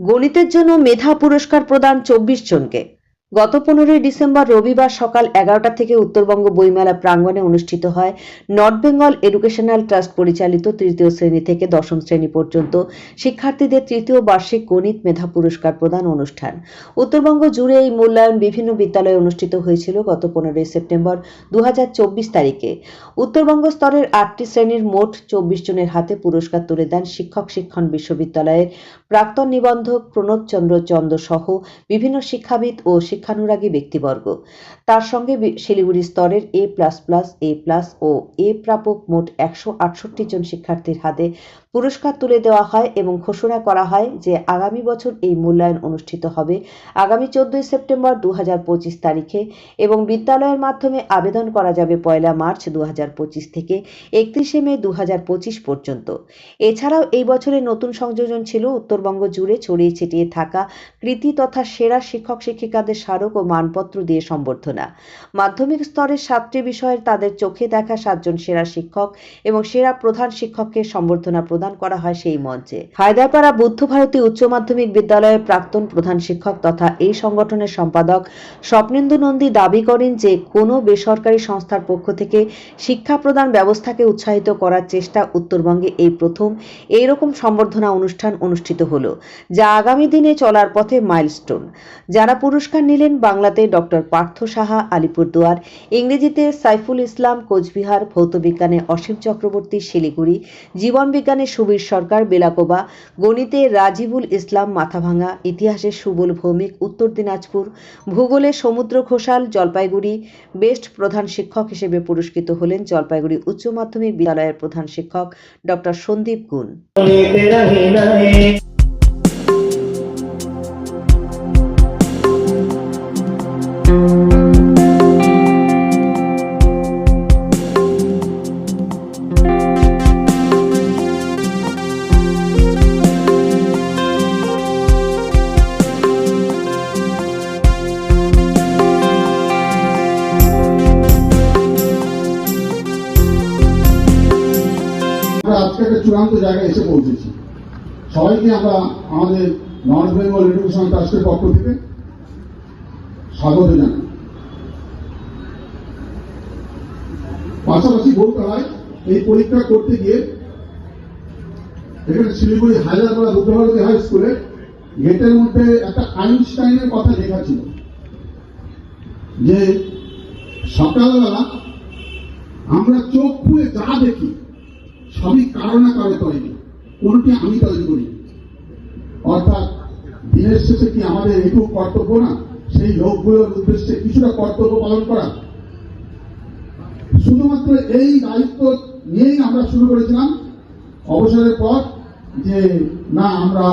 গণিতের জন্য মেধা পুরস্কার প্রদান চব্বিশ জনকে। গত পনেরোই ডিসেম্বর রবিবার সকাল এগারোটা থেকে উত্তরবঙ্গ বইমেলা প্রাঙ্গণে অনুষ্ঠিত হয় নর্থ বেঙ্গল এডুকেশনাল ট্রাস্ট পরিচালিত তৃতীয় শ্রেণি থেকে দশম শ্রেণি পর্যন্ত শিক্ষার্থীদের তৃতীয় বার্ষিক গণিত মেধা পুরস্কার প্রদান অনুষ্ঠান। উত্তরবঙ্গ জুড়ে এই মূল্যায়ন বিভিন্ন বিদ্যালয়ে অনুষ্ঠিত হয়েছিল গত পনেরোই সেপ্টেম্বর দু হাজার চব্বিশ তারিখে। উত্তরবঙ্গ স্তরের আটটি শ্রেণির মোট চব্বিশ জনের হাতে পুরস্কার তুলে দেন শিক্ষক শিক্ষণ বিশ্ববিদ্যালয়ের প্রাক্তন নিবন্ধক প্রণব চন্দ্র চন্দ সহ বিভিন্ন শিক্ষাবিদ ও শিক্ষানুরাগী ব্যক্তিবর্গ। তার সঙ্গে শিলিগুড়ি স্তরের A plus plus A plus O A প্রাপক মোট একশো আটষট্টি জন শিক্ষার্থীর হাতে পুরস্কার তুলে দেওয়া হয় এবং ঘোষণা করা হয় যে আগামী বছর এই মূল্যায়ন অনুষ্ঠিত হবে। আগামী চোদ্দই সেপ্টেম্বর দু তারিখে এবং বিদ্যালয়ের মাধ্যমে আবেদন করা যাবে পয়লা মার্চ দু থেকে একত্রিশে মে দু পর্যন্ত। এছাড়াও এই বছরের নতুন সংযোজন ছিল উত্তরবঙ্গ জুড়ে ছড়িয়ে ছিটিয়ে থাকা কৃতি তথা সেরা শিক্ষক শিক্ষিকাদের স্মারক ও মানপত্র দিয়ে সম্বর্ধনা। মাধ্যমিক স্তরের সাতটি বিষয়ের তাদের চোখে দেখা সাতজন সেরা শিক্ষক এবং সেরা প্রধান শিক্ষককে সম্বর্ধনা করা হয় সেই মঞ্চে। হায়দ্রাপাড়া বুদ্ধ ভারতী উচ্চ মাধ্যমিক বিদ্যালয়ের প্রাক্তন প্রধান শিক্ষক তথা এই সংগঠনের সম্পাদক স্বপ্নেন্দু নন্দী দাবি করেন যে, কোনো বেসরকারি সংস্থার পক্ষ থেকে শিক্ষা প্রদান ব্যবস্থাকে উৎসাহিত করার চেষ্টা উত্তরবঙ্গে এই প্রথম এইরকম সম্বর্ধনা অনুষ্ঠান অনুষ্ঠিত হলো, যা আগামী দিনে চলার পথে মাইলস্টোন। যারা পুরস্কার নিলেন বাংলাতে ডক্টর পার্থ সাহা, আলিপুরদুয়ার, ইংরেজিতে সাইফুল ইসলাম, কোচবিহার ভৌতবিজ্ঞানে অসীম চক্রবর্তী, শিলিগুড়ি জীবনবিজ্ঞানে সুবীর সরকার, বেলাকোবা, গণিতে রাজিবুল ইসলাম মাথাভাঙা, ইতিহাসে সুবল ভৌমিক, উত্তর দিনাজপুর, ভূগোলে সমুদ্র ঘোষাল, জলপাইগুড়ি, বেস্ট প্রধান শিক্ষক হিসেবে পুরস্কৃত হলেন জলপাইগুড়ি উচ্চ মাধ্যমিক বিদ্যালয়ের প্রধান শিক্ষক ডক্টর সন্দীপ গুণ। একটা চূড়ান্ত জায়গায় এসে পৌঁছেছি। সবাইকে আমরা আমাদের নর্থ বেঙ্গল এডুকেশন ট্রাস্টের পক্ষ থেকে স্বাগত জানাই। পাশাপাশি বলতে হয়, এই পরীক্ষা করতে গিয়ে এখানে শিলিগুড়ি হাজারপাড়া বুদ্ধভারতী হাই স্কুলে গেটের মধ্যে একটা আইনস্টাইনের কথা লেখা ছিল যে সকালবেলা আমরা চোখ খুলে যা দেখি সবই কারও না কারও তৈরি কোনটি আমি তৈরি করি? অর্থাৎ দিনের শেষে কি আমাদের এটুকু কর্তব্য না? সেই লোকগুলোর উদ্দেশ্যে কিছুটা কর্তব্য পালন করা। শুধুমাত্র এই দায়িত্ব নিয়েই আমরা শুরু করেছিলাম। অবসরের পর যে, না, আমরা